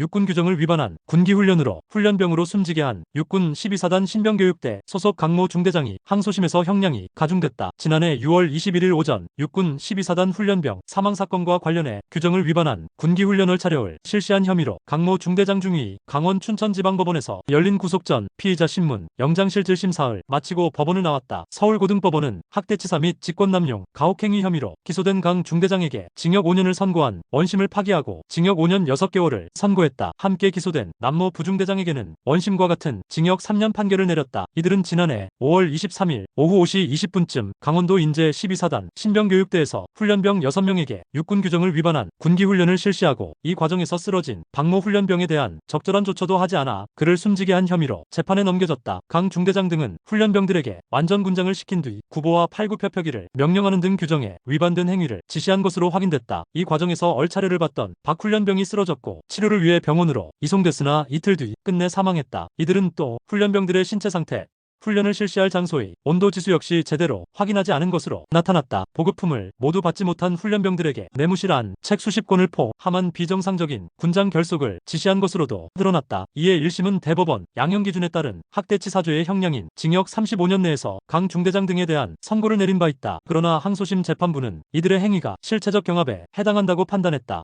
육군 규정을 위반한 군기훈련으로 훈련병으로 숨지게 한 육군 12사단 신병교육대 소속 강모 중대장이 항소심에서 형량이 가중됐다. 지난해 6월 21일 오전 육군 12사단 훈련병 사망 사건과 관련해 규정을 위반한 군기훈련을 차려을 실시한 혐의로 강모 중대장 중위 강원 춘천지방법원에서 열린 구속 전 피의자 신문 영장실질 심사를 마치고 법원을 나왔다. 서울고등법원은 학대치사 및 직권남용 가혹행위 혐의로 기소된 강 중대장에게 징역 5년을 선고한 원심을 파기하고 징역 5년 6개월을 선고했다. 함께 기소된 남모 부중대장에게는 원심과 같은 징역 3년 판결을 내렸다. 이들은 지난해 5월 23일 오후 5시 20분쯤 강원도 인제 12사단 신병교육대에서 훈련병 6명에게 육군 규정을 위반한 군기 훈련을 실시하고 이 과정에서 쓰러진 박모 훈련병에 대한 적절한 조처도 하지 않아 그를 숨지게 한 혐의로 재판에 넘겨졌다. 강 중대장 등은 훈련병들에게 완전 군장을 시킨 뒤 구보와 팔굽혀펴기를 명령하는 등 규정에 위반된 행위를 지시한 것으로 확인됐다. 이 과정에서 얼차례를 받던 박 훈련병이 쓰러졌고 치료를 위해 병원으로 이송됐으나 이틀 뒤 끝내 사망했다. 이들은 또 훈련병들의 신체 상태, 훈련을 실시할 장소의 온도 지수 역시 제대로 확인하지 않은 것으로 나타났다. 보급품을 모두 받지 못한 훈련병들에게 내무실한 책 수십 권을 포함한 비정상적인 군장 결속을 지시한 것으로도 드러났다. 이에 1심은 대법원 양형 기준에 따른 학대치 사죄의 형량인 징역 35년 내에서 강 중대장 등에 대한 선고를 내린 바 있다. 그러나 항소심 재판부는 이들의 행위가 실체적 경합에 해당한다고 판단했다.